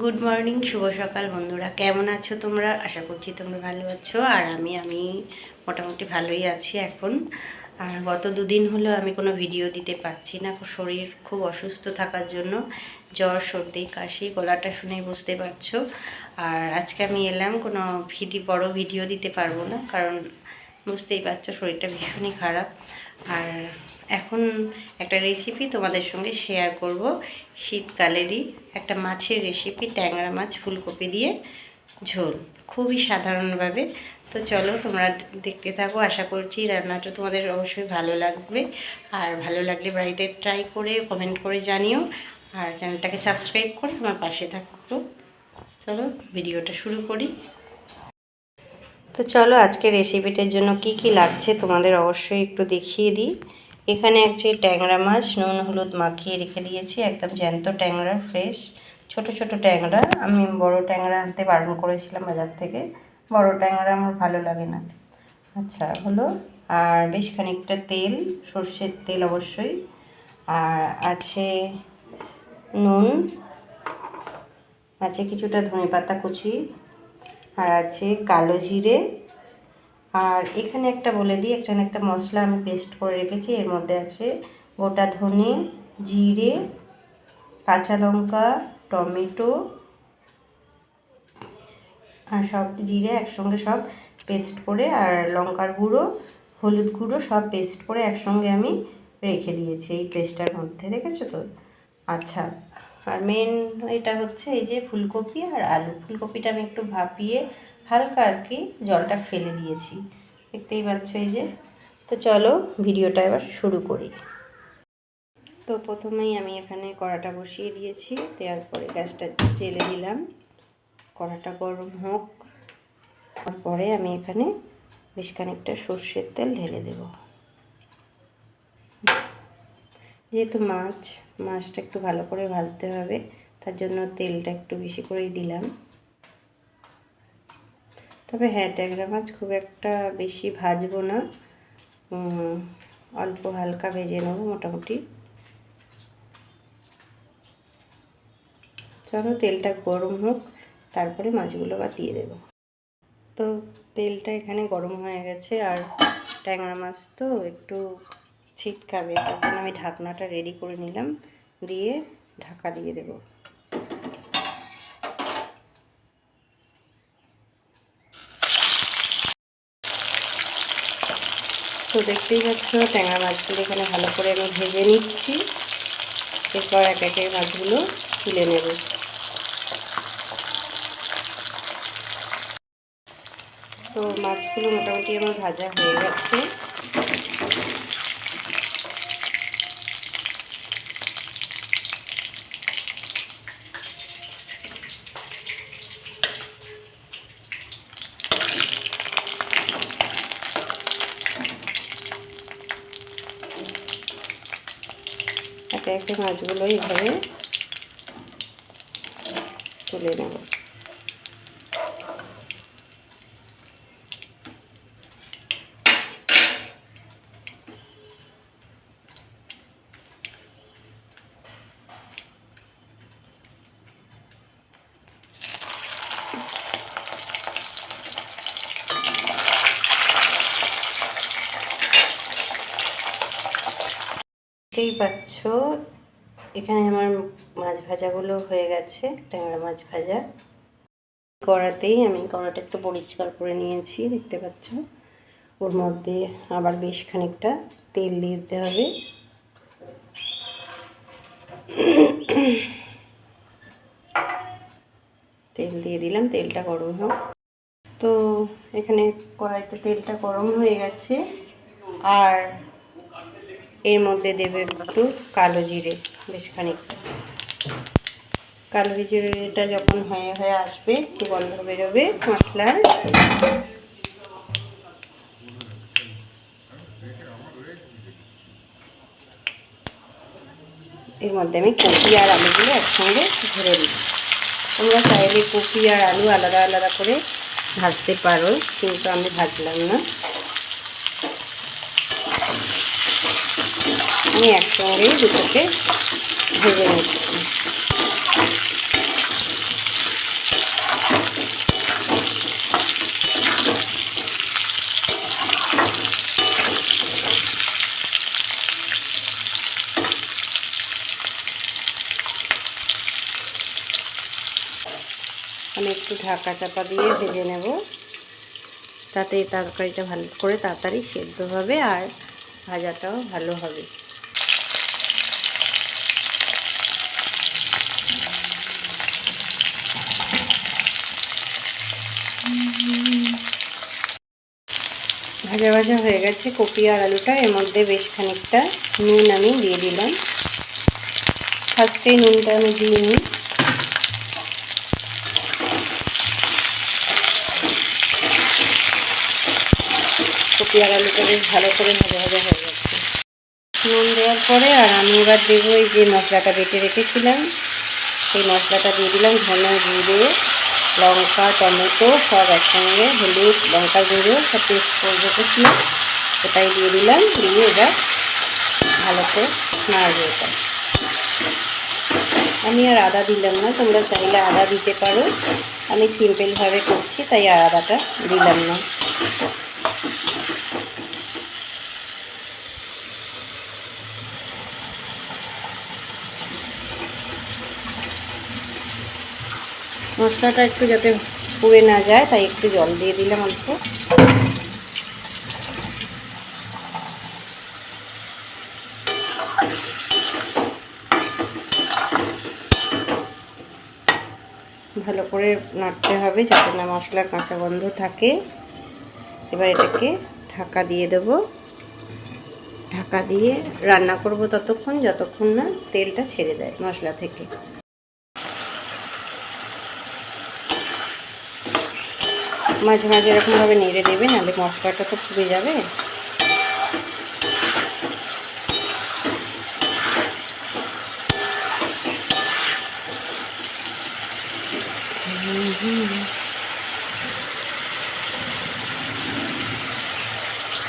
Good morning শুভ সকাল বন্ধুরা। কেমন আছো তোমরা? আশা করছি তোমরা ভালো আছো। আর আমি আমি মোটামুটি ভালোই আছি এখন। আর গত দুদিন হলো আমি কোনো ভিডিও দিতে পারছি না। শরীর খুব অসুস্থ থাকার জন্য। জ্বর, সর্দি, কাশি, গলাটা শুনেই বুঝতে পারছ। আর আজকে আমি এলাম কোনো ভিডিও বড় ভিডিও দিতে পারব না। কারণ বুঝতেই পারছ, শরীরটা ভীষণই খারাপ। আর এখন একটা রেসিপি তোমাদের সঙ্গে শেয়ার করব। শীতকালেরই একটা মাছের রেসিপি ট্যাংরা মাছ, ফুলকপি দিয়ে ঝোল। খুবই সাধারণভাবে। তো চলো তোমরা দেখতে থাকো, আশা করছি রান্নাটা তোমাদের অবশ্যই ভালো লাগবে। আর ভালো লাগলে বাড়িতে ট্রাই করে কমেন্ট করে জানিও। আর চ্যানেলটাকে সাবস্ক্রাইব করে আমার পাশে থাকো। চলো ভিডিওটা শুরু করি। তো চলো আজকে রেসিপিটার জন্য কি কি লাগছে তোমাদের অবশ্যই একটু দেখিয়ে দিই। এখানে আছে ট্যাংরা মাছ, নুন, হলুদ মাখিয়ে রেখে দিয়েছি, একদম জ্যান্ত ট্যাংরা ফ্রেশ ছোট ছোট ট্যাংরা। আমি বড় ট্যাংরা আনতে বারণ করেছিলাম বাজার থেকে, বড় ট্যাংরা আমার ভালো লাগে না। আচ্ছা হলো, আর বেশ খানিকটা তেল, সর্ষের তেল অবশ্যই। আর আছে নুন, আছে কিছুটা ধনে পাতা কুচি আর আছে কালো জিরে। আর এখানে একটা বলে দিই, এখানে একটা মশলা আমি পেস্ট করে রেখেছি। এর মধ্যে আছে গোটা ধনে, জিরে, কাঁচা লঙ্কা, টমেটো আর সব জিরে একসঙ্গে সব পেস্ট করে আর লঙ্কার গুঁড়ো, হলুদ গুঁড়ো সব পেস্ট করে একসঙ্গে আমি রেখে দিয়েছি এই পেস্টটার মধ্যে। দেখেছ তো? আচ্ছা। আর মেন এটা হচ্ছে এই যে ফুলকপি আর আলু। ফুলকপিটা আমি একটু ভাপিয়ে হালকা আর কি জলটা ফেলে দিয়েছি। দেখতেই পাচ্ছ এই যে। তো চলো ভিডিওটা এবার শুরু করি। তো প্রথমেই আমি এখানে কড়াটা বসিয়ে দিয়েছি। দেওয়ার পরে গ্যাসটা জেলে দিলাম কড়াটা গরম হোক। তারপরে আমি এখানে বেশ খানিকটা সর্ষের তেল ঢেলে দেব। যেহেতু মাছ, মাছটা একটু ভালো করে ভাজতে হবে, তার জন্য তেলটা একটু বেশি করেই দিলাম। তবে হ্যাঁ ট্যাংরা মাছ খুব একটা বেশি ভাজবো না। অল্প হালকা ভেজে নেব মোটামুটি। চলো তেলটা গরম হোক, তারপরে মাছগুলো বা দিয়ে দেবো। তো তেলটা এখানে গরম হয়ে গেছে, আর ট্যাংরা মাছ তো একটু ছিটকাবে জন্য আমি ঢাকনাটা রেডি করে নিলাম, দিয়ে ঢাকা দিয়ে দেবো। তো দেখতেই পাচ্ছ ট্যাঙা মাছগুলো এখানে ভালো করে আমি ভেজে নিচ্ছি। এরপর এক একে মাছগুলো তুলে নেব। তো মাছগুলো মোটামুটি আমার ভাজা হয়ে গেছে। একে একে মাছগুলো এইভাবে তুলে নেব। দেখতেই পাচ্ছ, এখানে আমার মাছ ভাজাগুলো হয়ে গেছে, ট্যাংরা মাছ ভাজা। কড়াতেই আমি কড়াটা একটু পরিষ্কার করে নিয়েছি, দেখতে পাচ্ছ। ওর মধ্যে আবার বেশ খানিকটা তেল দিয়ে দিতে হবে। তেল দিয়ে দিলাম, তেলটা গরম হোক। তো এখানে কড়াইতে তেলটা গরম হয়ে গেছে। আর এর মধ্যে দেবে একটু কালো জিরে, বেশ খানিকটা কালো জিরেটা যখন হয়ে হয়ে আসবে, একটু গন্ধ বেরোবে মশলার। এর মধ্যে আমি কপি আর আলুগুলো একসঙ্গে ধরে দিই তোমরা চাইলে কপি আর আলু আলাদা আলাদা করে ভাজতে পারো, কিন্তু আমি ভাজলাম না। আমি একসঙ্গে দুটোকে ভেজে নিচ্ছি আমি একটু ঢাকা চাপা দিয়ে ভেজে নেব। তাতে তরকারিটা ভালো করে তাড়াতাড়ি সেদ্ধ হবে আর ভাজাটাও ভালো হবে। ভাজা ভাজা হয়ে গেছে কপি আর আলুটা। এর মধ্যে বেশ খানিকটা নুন আমি দিয়ে দিলাম। ফার্স্টেই নুনটা আমি দিয়ে নিই। কপি আর আলুটা বেশ ভালো করে ভাজা ভাজা হয়ে গেছে। নুন দেওয়ার পরে আর আমি এবার দেবো এই যে মশলাটা বেটে রেখেছিলাম। সেই মশলাটা দিয়ে দিলাম ধনে জিরে লঙ্কা, টমেটো সব একসঙ্গে হলুদ, লঙ্কা গুঁড়ো সব পেস্ট করে রেখেছিলাম ওটাই দিয়ে দিলাম, দিয়ে এবার ভালো করে নাড়বো এটা। আমি আর আদা দিলাম না, তোমরা চাইলে আদা দিতে পারো। আমি সিম্পলভাবে করছি, তাই আর আদাটা দিলাম না। মশলাটা একটু যাতে পুড়ে না যায়, তাই একটু জল দিয়ে দিলাম অল্প। ভালো করে নাড়তে হবে যাতে না মশলার কাঁচা গন্ধ থাকে। এবার এটাকে ঢাকা দিয়ে দেব। ঢাকা দিয়ে রান্না করব ততক্ষণ, যতক্ষণ না তেলটা ছেড়ে দেয় মশলা থেকে। মাঝে মাঝে এরকমভাবে নেড়ে দেবে, নাহলে মশলাটা তো পুড়ে যাবে।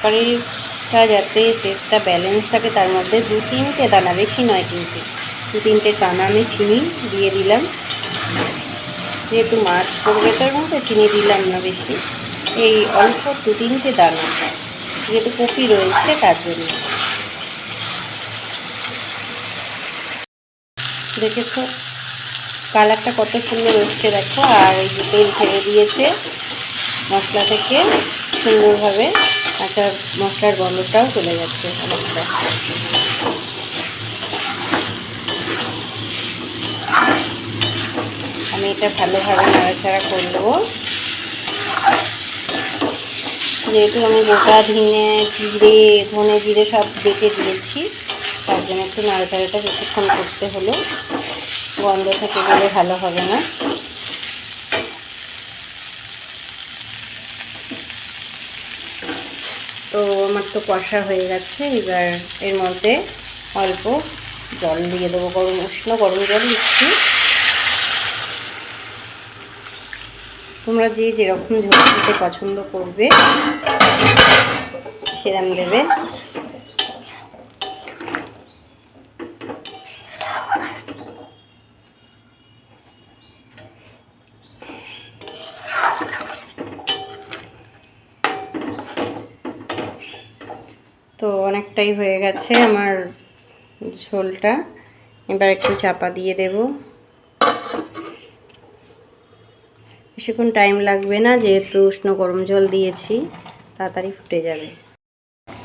তরকারিটা যাতে টেস্টটা ব্যালেন্স থাকে, তার মধ্যে দু তিনটে দানা, বেশি নয় কিন্তু দু তিনটে দানা আমি চিনি দিয়ে দিলাম। যেহেতু মাছ পড়বে তার মধ্যে চিনি দিলাম না বেশি, এই অল্প দু তিনটে দানা যেহেতু কপি রয়েছে, তার জন্য। দেখেছ? কালারটা কত সুন্দর হচ্ছে দেখো। আর এই যে তেল ছেড়ে দিয়েছে মশলা থেকে। সুন্দরভাবে কাঁচা মশলার গন্ধটাও চলে যাচ্ছে অনেকটা। আমি এটা ভালোভাবে নাড়াচাড়া করে দেবো যেহেতু আমি গোটা ঝিঙে জিরে, ধনে জিরে সব বেটে দিয়েছি, তার জন্য একটু নাড়াচাড়াটা বেশিক্ষণ করতে হলো গন্ধ থেকে গেলে ভালো হবে না। তো আমার তো কষা হয়ে গেছে, এবার এর মধ্যে অল্প জল দিয়ে দেবো, গরম উষ্ণ গরম জল দিচ্ছি। তোমরা যে যেরকম ঝোল খেতে পছন্দ করবে, সেরম দেবে। তো অনেকটাই হয়ে গেছে আমার ঝোলটা। এবার একটু চাপা দিয়ে দেব। বেশিক্ষণ টাইম লাগবে না, যেহেতু উষ্ণ গরম জল দিয়েছি, তাড়াতাড়ি ফুটে যাবে।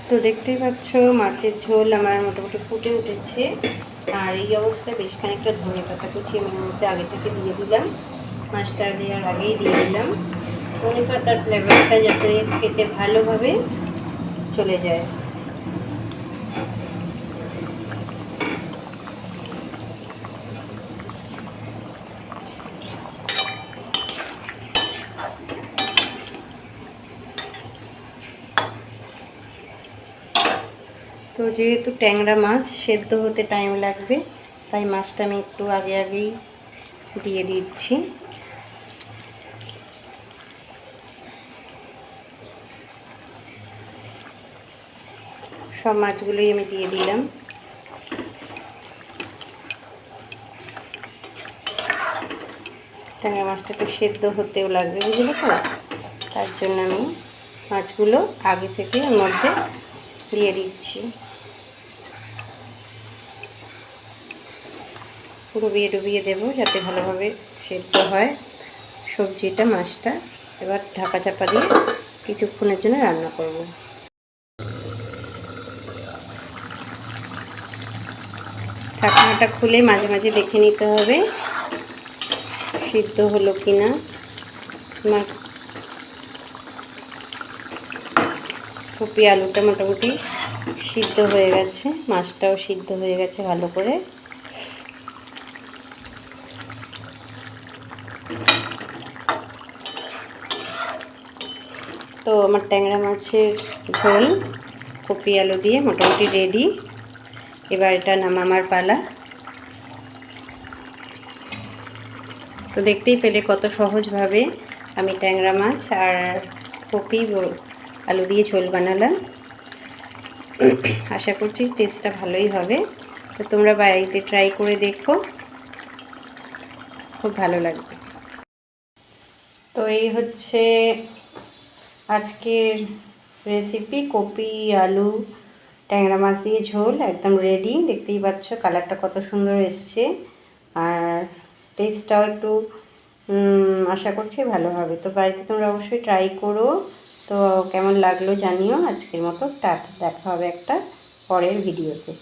তো দেখতেই পাচ্ছ, মাছের ঝোল আমার মোটামুটি ফুটে উঠেছে। আর এই অবস্থায় বেশ খানিকটা ধনে পাতা কুচি আমি মধ্যে আগে থেকে দিয়ে দিলাম। মাছটা দেওয়ার আগেই দিয়ে দিলাম। ধনে পাতার ফ্লেভারটা যাতে খেতে ভালোভাবে চলে যায়। তো যেহেতু ট্যাংরা মাছ, সেদ্ধ হতে টাইম লাগবে, তাই মাছটা আমি একটু আগে আগেই দিয়ে দিচ্ছি। সব মাছগুলোই আমি দিয়ে দিলাম। ট্যাংরা মাছটা একটু সেদ্ধ হতেও লাগবে, বুঝলে তো? তার জন্য আমি মাছগুলো আগে থেকে মধ্যে দিয়ে দিচ্ছি। ডুবিয়ে ডুবিয়ে দেবো যাতে ভালোভাবে সেদ্ধ হয় সবজিটা, মাছটা। এবার ঢাকা চাপা দিয়ে কিছুক্ষণের জন্য রান্না করব। ঢাকনাটা খুলে মাঝে মাঝে দেখে নিতে হবে সিদ্ধ হলো কি না কপি আলুটা মোটামুটি সিদ্ধ হয়ে গেছে, মাছটাও সিদ্ধ হয়ে গেছে ভালো করে। তো আমার ট্যাংরা মাছের ঝোল, কপি আলু দিয়ে মোটামুটি রেডি এবার এটা নামামার পালা। তো দেখতেই পেলে কত সহজভাবে আমি ট্যাংরা মাছ আর কপি আলু দিয়ে ঝোল বানালাম। আশা করছি টেস্টটা ভালোই হবে। তো তোমরা বাড়িতে ট্রাই করে দেখো। খুব ভালো লাগবে। তো এই হচ্ছে আজকের রেসিপি কপি, আলু, ট্যাংরা মাছ দিয়ে ঝোল, একদম রেডি দেখতেই পাচ্ছ কালারটা কত সুন্দর এসছে। আর টেস্টটাও একটু আশা করছি ভালো হবে। তো বাড়িতে তোমরা অবশ্যই ট্রাই করো। তো কেমন লাগল জানিও। আজকের মতো টাটা। দেখা হবে একটা পরের ভিডিওতে